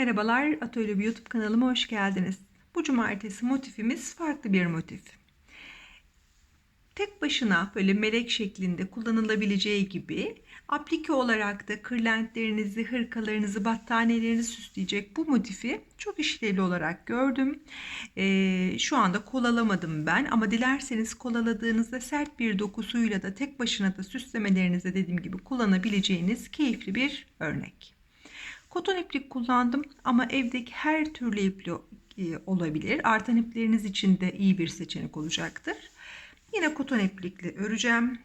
Merhabalar, Atölye YouTube kanalıma hoş geldiniz. Bu cumartesi motifimiz farklı bir motif. Tek başına böyle melek şeklinde kullanılabileceği gibi aplike olarak da kırlentlerinizi, hırkalarınızı, battaniyelerinizi süsleyecek bu motifi çok işlevli olarak gördüm. Ee, şu anda kolalamadım ben ama dilerseniz kolaladığınızda sert bir dokusuyla da tek başına da süslemelerinizde dediğim gibi kullanabileceğiniz keyifli bir örnek. Koton iplik kullandım ama evdeki her türlü ipli e, olabilir. Artan ipleriniz için de iyi bir seçenek olacaktır. Yine koton iplikle öreceğim.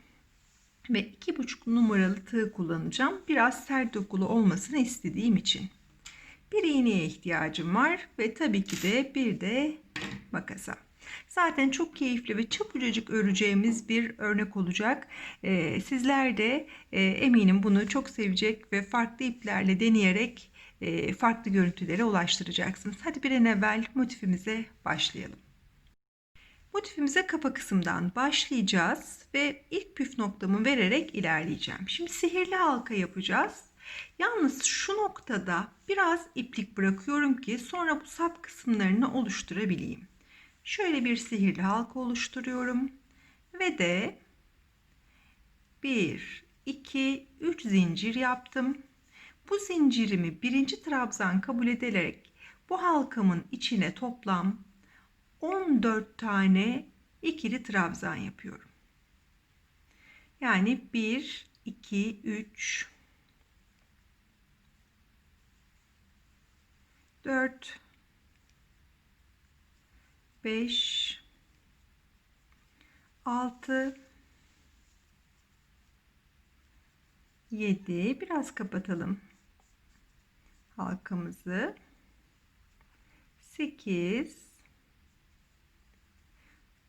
Ve 2,5 numaralı tığ kullanacağım. Biraz sert dokulu olmasını istediğim için. Bir iğneye ihtiyacım var ve tabii ki de bir de makasa. Zaten çok keyifli ve çabucacık öreceğimiz bir örnek olacak. Ee, sizler de e, eminim bunu çok sevecek ve farklı iplerle deneyerek e, farklı görüntülere ulaştıracaksınız. Hadi bir an evvel motifimize başlayalım. Motifimize kafa kısımdan başlayacağız ve ilk püf noktamı vererek ilerleyeceğim. Şimdi sihirli halka yapacağız. Yalnız şu noktada biraz iplik bırakıyorum ki sonra bu sap kısımlarını oluşturabileyim. Şöyle bir sihirli halka oluşturuyorum ve de 1 2 3 zincir yaptım. Bu zincirimi birinci trabzan kabul ederek bu halkamın içine toplam 14 tane ikili trabzan yapıyorum. Yani 1 2 3 4 5 6 7 biraz kapatalım halkamızı 8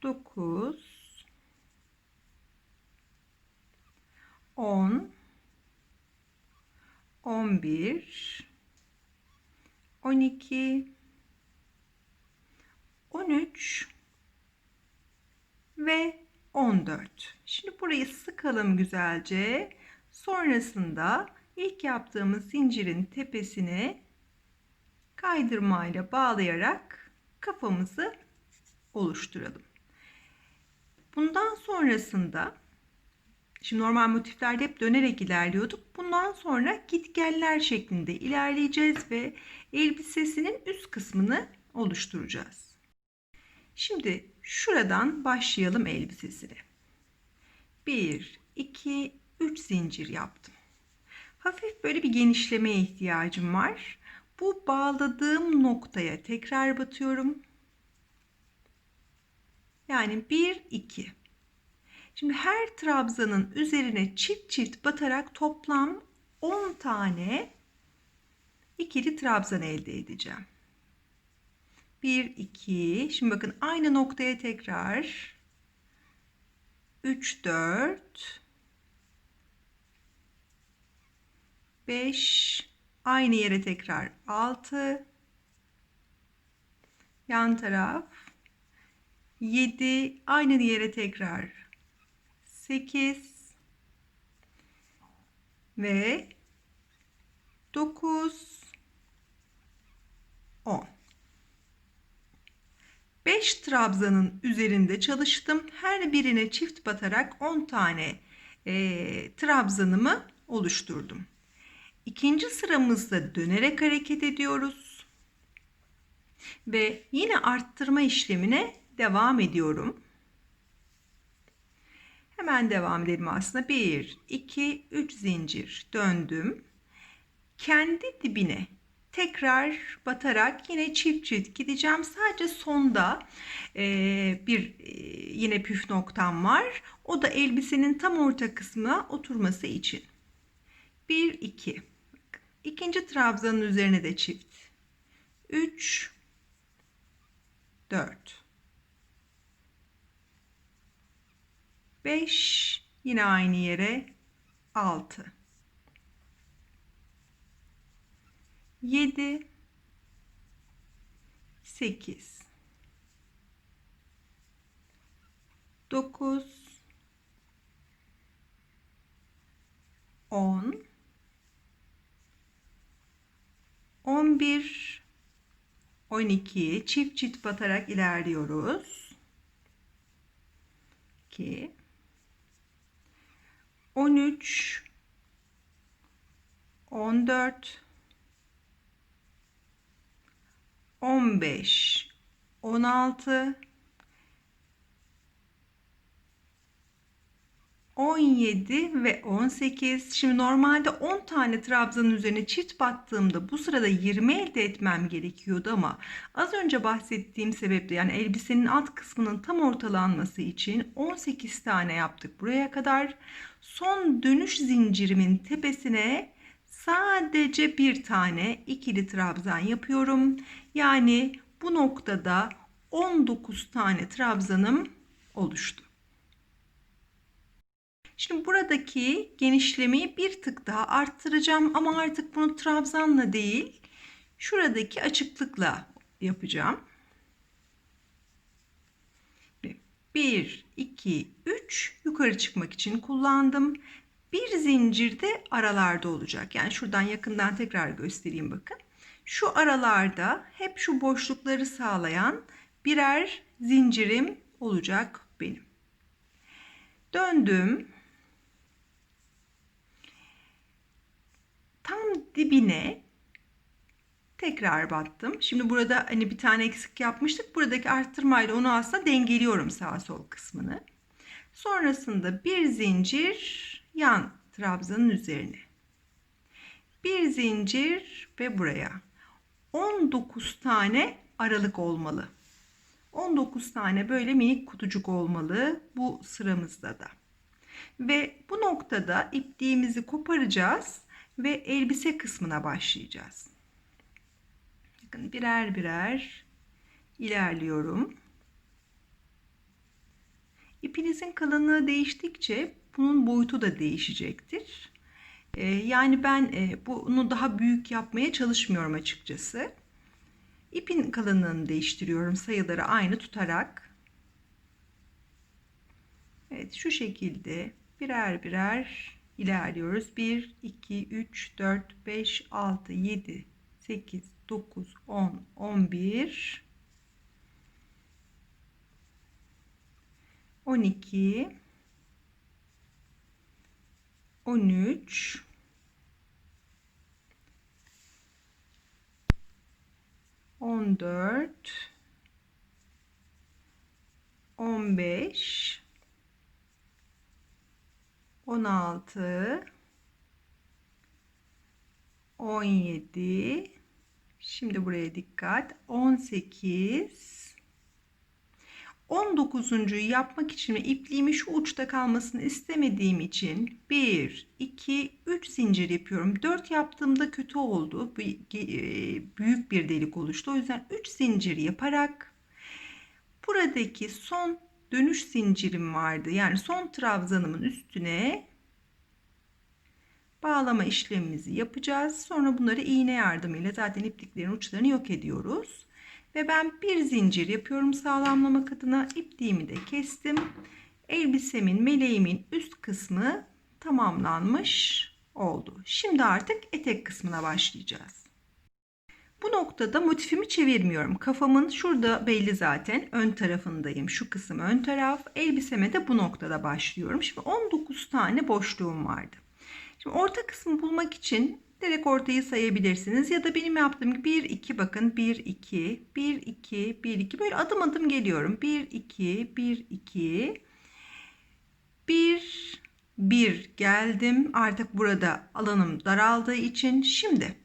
9 10 11 12 13 ve 14. Şimdi burayı sıkalım güzelce. Sonrasında ilk yaptığımız zincirin tepesine kaydırmayla bağlayarak kafamızı oluşturalım. Bundan sonrasında şimdi normal motiflerde hep dönerek ilerliyorduk. Bundan sonra gitgeller şeklinde ilerleyeceğiz ve elbisesinin üst kısmını oluşturacağız. Şimdi şuradan başlayalım elbisesine. 1, 2, 3 zincir yaptım. Hafif böyle bir genişlemeye ihtiyacım var. Bu bağladığım noktaya tekrar batıyorum. Yani 1, 2. Şimdi her trabzanın üzerine çift çift batarak toplam 10 tane ikili trabzan elde edeceğim. 1, 2. Şimdi bakın aynı noktaya tekrar. 3, 4 5 aynı yere tekrar. 6 yan taraf. 7 aynı yere tekrar. 8 ve 9 10 5 trabzanın üzerinde çalıştım. Her birine çift batarak 10 tane e, trabzanımı oluşturdum. İkinci sıramızda dönerek hareket ediyoruz. Ve yine arttırma işlemine devam ediyorum. Hemen devam edelim aslında. 1, 2, 3 zincir döndüm. Kendi dibine tekrar batarak yine çift çift gideceğim. Sadece sonda e, bir e, yine püf noktam var. O da elbisenin tam orta kısmına oturması için. 1 2 İkinci trabzanın üzerine de çift. 3 4 5 yine aynı yere 6 7 8 9 10 11 11 12 çift çift batarak ilerliyoruz. 2 13 14 15 16 17 ve 18. Şimdi normalde 10 tane trabzanın üzerine çift battığımda bu sırada 20 elde etmem gerekiyordu ama az önce bahsettiğim sebeple yani elbisenin alt kısmının tam ortalanması için 18 tane yaptık buraya kadar. Son dönüş zincirimin tepesine sadece bir tane ikili trabzan yapıyorum. Yani bu noktada 19 tane trabzanım oluştu. Şimdi buradaki genişlemeyi bir tık daha arttıracağım ama artık bunu trabzanla değil şuradaki açıklıkla yapacağım. 1, 2, 3 yukarı çıkmak için kullandım. Bir zincir de aralarda olacak. Yani şuradan yakından tekrar göstereyim bakın. Şu aralarda hep şu boşlukları sağlayan birer zincirim olacak benim. Döndüm. Tam dibine tekrar battım. Şimdi burada hani bir tane eksik yapmıştık. Buradaki arttırmayla onu aslında dengeliyorum sağ sol kısmını. Sonrasında bir zincir yan trabzanın üzerine. Bir zincir ve buraya. 19 tane aralık olmalı. 19 tane böyle minik kutucuk olmalı bu sıramızda da. Ve bu noktada ipliğimizi koparacağız ve elbise kısmına başlayacağız. Bakın birer birer ilerliyorum. İpinizin kalınlığı değiştikçe bunun boyutu da değişecektir. Ee, yani ben e, bunu daha büyük yapmaya çalışmıyorum açıkçası. İpin kalınlığını değiştiriyorum sayıları aynı tutarak. Evet şu şekilde birer birer ilerliyoruz. 1, 2, 3, 4, 5, 6, 7, 8, 9, 10, 11, 12, 13, 14, 15, 16 17 Şimdi buraya dikkat. 18 19'uncuyu yapmak için ve ipliğimi şu uçta kalmasını istemediğim için 1 2 3 zincir yapıyorum 4 yaptığımda kötü oldu e, büyük bir delik oluştu o yüzden 3 zincir yaparak buradaki son dönüş zincirim vardı. Yani son trabzanımın üstüne bağlama işlemimizi yapacağız. Sonra bunları iğne yardımıyla zaten ipliklerin uçlarını yok ediyoruz. Ve ben bir zincir yapıyorum sağlamlamak adına. ipliğimi de kestim. Elbisemin, meleğimin üst kısmı tamamlanmış oldu. Şimdi artık etek kısmına başlayacağız. Bu noktada motifimi çevirmiyorum. Kafamın şurada belli zaten. Ön tarafındayım. Şu kısım ön taraf. Elbiseme de bu noktada başlıyorum. Şimdi 19 tane boşluğum vardı. Şimdi orta kısmı bulmak için direkt ortayı sayabilirsiniz. Ya da benim yaptığım gibi 1, 2 bakın. 1, 2, 1, 2, 1, 2. Böyle adım adım geliyorum. 1, 2, 1, 2, 1, 1 geldim. Artık burada alanım daraldığı için. Şimdi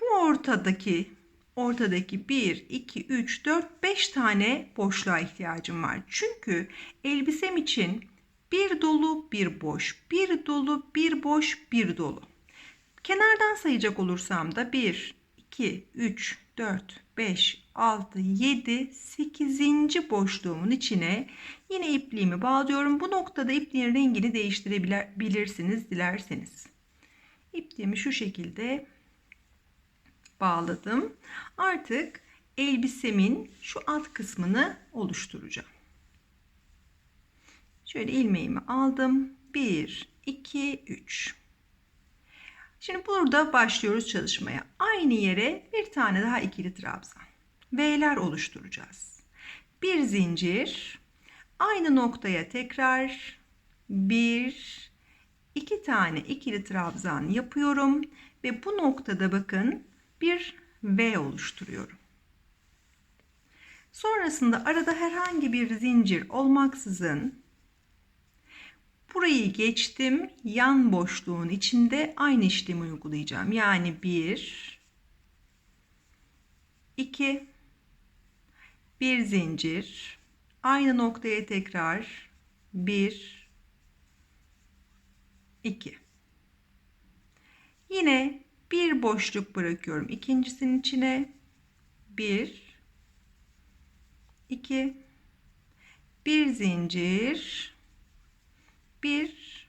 bu ortadaki ortadaki 1, 2, 3, 4, 5 tane boşluğa ihtiyacım var. Çünkü elbisem için bir dolu, bir boş, bir dolu, bir boş, bir dolu. Kenardan sayacak olursam da 1, 2, 3, 4, 5, 6, 7, 8. boşluğumun içine yine ipliğimi bağlıyorum. Bu noktada ipliğin rengini değiştirebilirsiniz dilerseniz. İpliğimi şu şekilde bağladım. Artık elbisemin şu alt kısmını oluşturacağım. Şöyle ilmeğimi aldım. 1, 2, 3. Şimdi burada başlıyoruz çalışmaya. Aynı yere bir tane daha ikili trabzan. V'ler oluşturacağız. Bir zincir. Aynı noktaya tekrar bir, iki tane ikili trabzan yapıyorum. Ve bu noktada bakın bir V oluşturuyorum. Sonrasında arada herhangi bir zincir olmaksızın burayı geçtim. Yan boşluğun içinde aynı işlemi uygulayacağım. Yani 1 2 bir zincir aynı noktaya tekrar 1 2 Yine bir boşluk bırakıyorum ikincisinin içine 1 2 bir zincir 1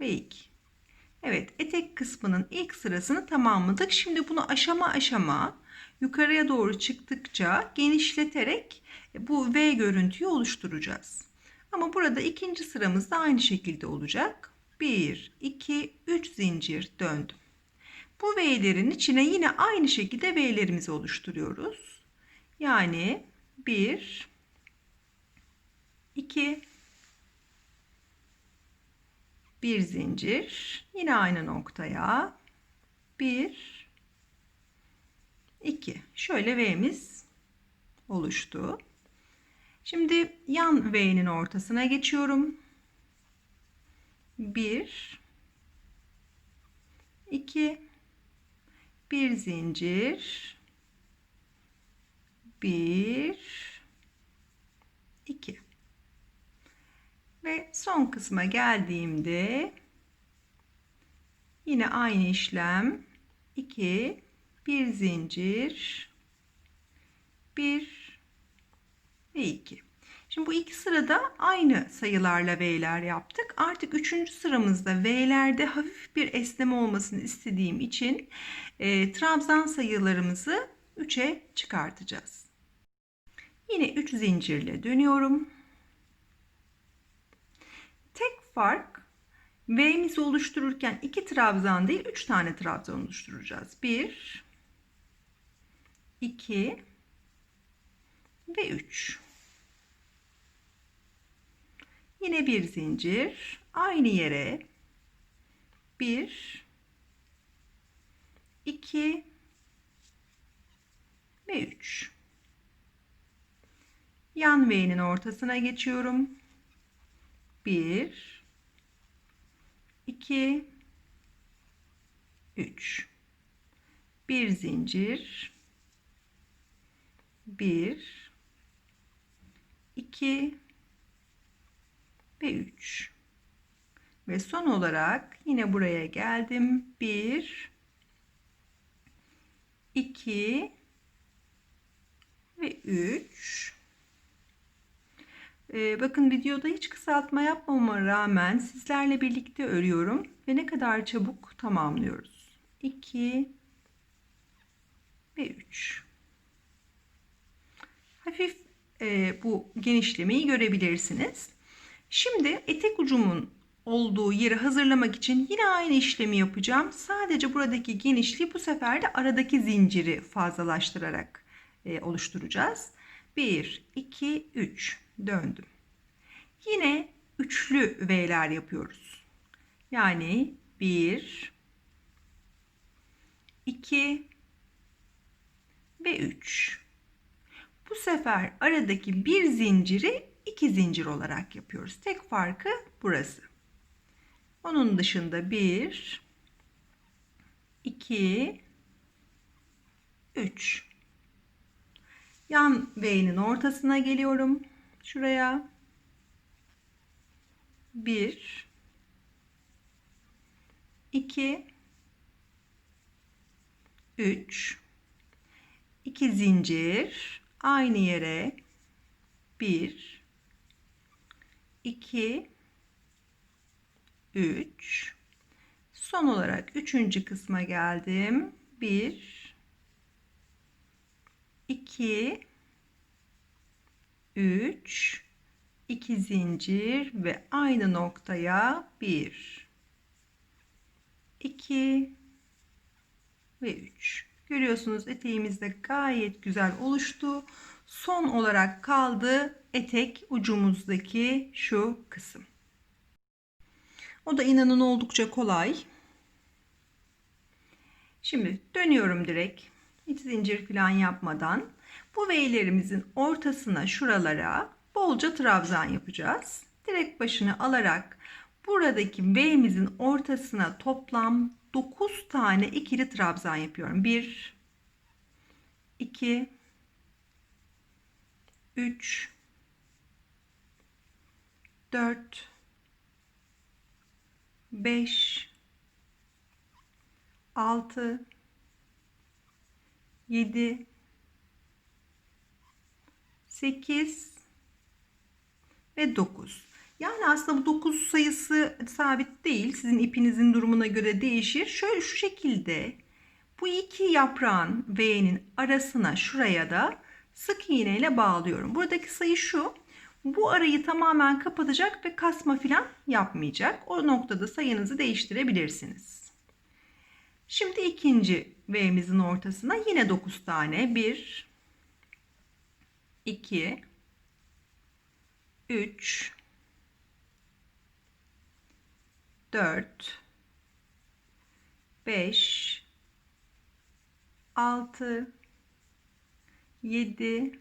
ve 2 Evet etek kısmının ilk sırasını tamamladık. Şimdi bunu aşama aşama yukarıya doğru çıktıkça genişleterek bu V görüntüyü oluşturacağız. Ama burada ikinci sıramız da aynı şekilde olacak. 1 2 3 zincir döndüm. Bu V'lerin içine yine aynı şekilde V'lerimizi oluşturuyoruz. Yani 1 2 bir zincir yine aynı noktaya. 1 2 şöyle V'miz oluştu. Şimdi yan V'nin ortasına geçiyorum. 1 2 bir zincir. 1 2 ve son kısma geldiğimde yine aynı işlem 2 bir zincir 1 ve 2 Şimdi bu iki sırada aynı sayılarla V'ler yaptık. Artık üçüncü sıramızda V'lerde hafif bir esneme olmasını istediğim için e, trabzan sayılarımızı 3'e çıkartacağız. Yine 3 zincirle dönüyorum. Tek fark V'mizi oluştururken 2 trabzan değil 3 tane trabzan oluşturacağız. 1 2 ve 3. Yine bir zincir aynı yere 1 2 ve 3 yan V'nin ortasına geçiyorum 1 2 3 bir zincir. 1 2 ve 3 ve son olarak yine buraya geldim. 1 2 ve 3 ee, bakın videoda hiç kısaltma yapmama rağmen sizlerle birlikte örüyorum ve ne kadar çabuk tamamlıyoruz 2 ve 3 hafif e, bu genişlemeyi görebilirsiniz Şimdi etek ucumun olduğu yeri hazırlamak için yine aynı işlemi yapacağım. Sadece buradaki genişliği bu sefer de aradaki zinciri fazlalaştırarak e, oluşturacağız. 1, 2, 3 döndüm. Yine üçlü V'ler yapıyoruz. Yani 1, 2 ve 3. Bu sefer aradaki bir zinciri iki zincir olarak yapıyoruz. Tek farkı burası. Onun dışında bir, iki, üç. Yan V'nin ortasına geliyorum. Şuraya. Bir, iki, üç, iki zincir. Aynı yere. Bir, 2 3 son olarak üçüncü kısma geldim. 1 2 3 2 zincir ve aynı noktaya 1 2 ve 3. Görüyorsunuz eteğimiz de gayet güzel oluştu. Son olarak kaldı etek ucumuzdaki şu kısım. O da inanın oldukça kolay. Şimdi dönüyorum direkt. Hiç zincir falan yapmadan. Bu V'lerimizin ortasına şuralara bolca trabzan yapacağız. Direkt başını alarak buradaki V'mizin ortasına toplam 9 tane ikili trabzan yapıyorum. 1 2 3 4 5 6 7 8 ve 9. Yani aslında bu 9 sayısı sabit değil. Sizin ipinizin durumuna göre değişir. Şöyle şu şekilde bu iki yaprağın V'nin arasına şuraya da sık iğne ile bağlıyorum. Buradaki sayı şu. Bu arayı tamamen kapatacak ve kasma filan yapmayacak. O noktada sayınızı değiştirebilirsiniz. Şimdi ikinci V'mizin ortasına yine 9 tane. 1 2 3 4 5 6 7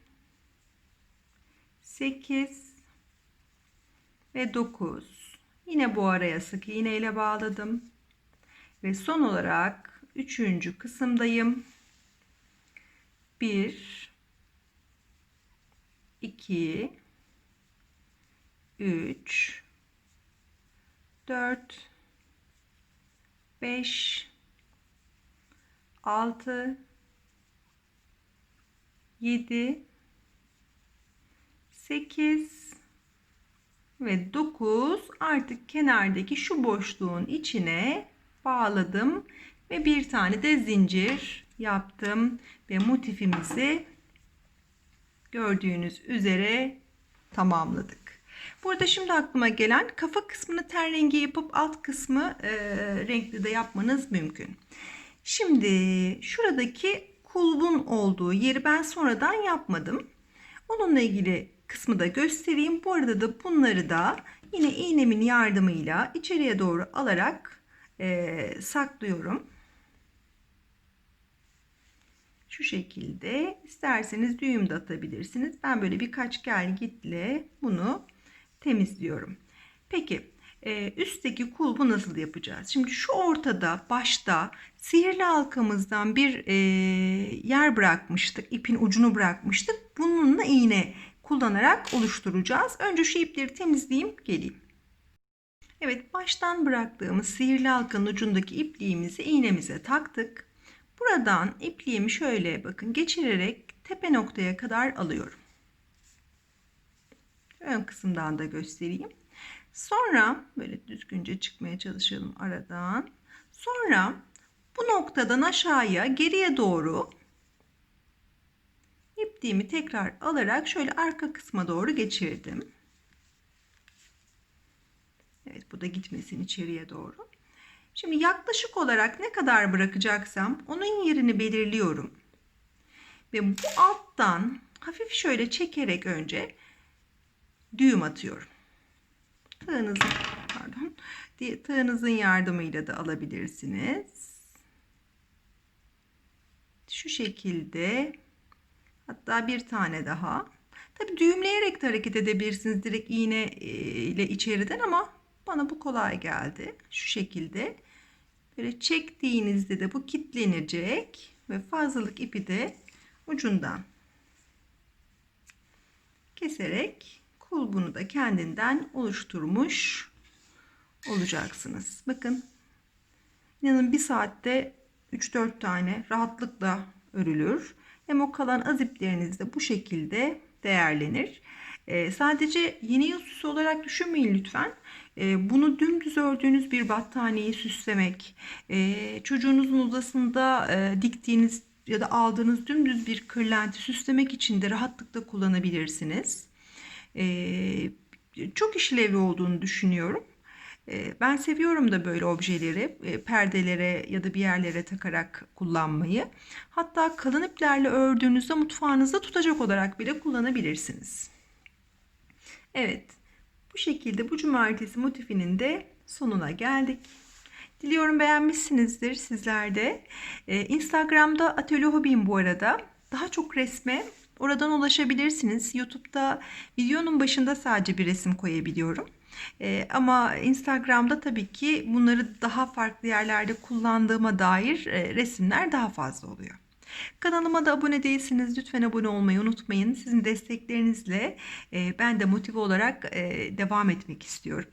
8 ve 9 yine bu araya sık iğne ile bağladım. Ve son olarak üçüncü kısımdayım. 1 2 3 4 5 6 7 8 ve 9 artık kenardaki şu boşluğun içine bağladım ve bir tane de zincir yaptım ve motifimizi gördüğünüz üzere tamamladık. Burada şimdi aklıma gelen kafa kısmını ten rengi yapıp alt kısmı e, renkli de yapmanız mümkün. Şimdi şuradaki kulbun olduğu yeri ben sonradan yapmadım. Onunla ilgili kısmı da göstereyim. Bu arada da bunları da yine iğnemin yardımıyla içeriye doğru alarak e, saklıyorum. Şu şekilde isterseniz düğüm de atabilirsiniz. Ben böyle birkaç gel gitle bunu temizliyorum. Peki e, üstteki kulbu nasıl yapacağız? Şimdi şu ortada başta sihirli halkamızdan bir e, yer bırakmıştık. ipin ucunu bırakmıştık. Bununla iğne kullanarak oluşturacağız. Önce şu ipleri temizleyeyim geleyim. Evet baştan bıraktığımız sihirli halkanın ucundaki ipliğimizi iğnemize taktık. Buradan ipliğimi şöyle bakın geçirerek tepe noktaya kadar alıyorum. Ön kısımdan da göstereyim. Sonra böyle düzgünce çıkmaya çalışalım aradan. Sonra bu noktadan aşağıya geriye doğru ipliğimi tekrar alarak şöyle arka kısma doğru geçirdim. Evet bu da gitmesin içeriye doğru. Şimdi yaklaşık olarak ne kadar bırakacaksam onun yerini belirliyorum. Ve bu alttan hafif şöyle çekerek önce düğüm atıyorum. Tığınızın pardon, tığınızın yardımıyla da alabilirsiniz. Şu şekilde hatta bir tane daha. Tabi düğümleyerek de hareket edebilirsiniz direkt iğne ile içeriden ama bana bu kolay geldi. Şu şekilde böyle çektiğinizde de bu kitlenecek ve fazlalık ipi de ucundan keserek kulbunu da kendinden oluşturmuş olacaksınız. Bakın inanın bir saatte 3-4 tane rahatlıkla örülür. Hem o kalan az ipleriniz de bu şekilde değerlenir. Ee, sadece yeni yıl süsü olarak düşünmeyin lütfen. Ee, bunu dümdüz ördüğünüz bir battaniyeyi süslemek, e, çocuğunuzun odasında e, diktiğiniz ya da aldığınız dümdüz bir kırlenti süslemek için de rahatlıkla kullanabilirsiniz. Ee, çok işlevli olduğunu düşünüyorum. Ben seviyorum da böyle objeleri e, perdelere ya da bir yerlere takarak kullanmayı. Hatta kalın iplerle ördüğünüzde mutfağınızda tutacak olarak bile kullanabilirsiniz. Evet, bu şekilde bu cumartesi motifinin de sonuna geldik. Diliyorum beğenmişsinizdir sizler de. Ee, Instagram'da Atölye Hobim bu arada. Daha çok resme oradan ulaşabilirsiniz. YouTube'da videonun başında sadece bir resim koyabiliyorum. Ee, ama Instagram'da tabii ki bunları daha farklı yerlerde kullandığıma dair e, resimler daha fazla oluyor. Kanalıma da abone değilsiniz. Lütfen abone olmayı unutmayın. Sizin desteklerinizle e, ben de motive olarak e, devam etmek istiyorum.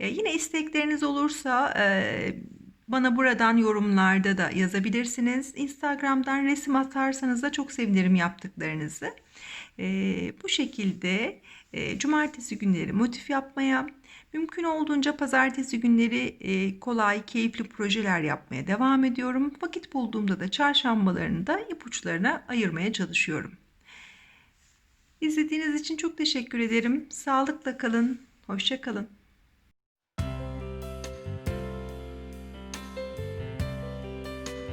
E, yine istekleriniz olursa bana buradan yorumlarda da yazabilirsiniz. Instagram'dan resim atarsanız da çok sevinirim yaptıklarınızı. Bu şekilde cumartesi günleri motif yapmaya, mümkün olduğunca pazartesi günleri e, kolay, keyifli projeler yapmaya devam ediyorum. Vakit bulduğumda da çarşambalarını da ipuçlarına ayırmaya çalışıyorum. İzlediğiniz için çok teşekkür ederim. Sağlıkla kalın, hoşça kalın.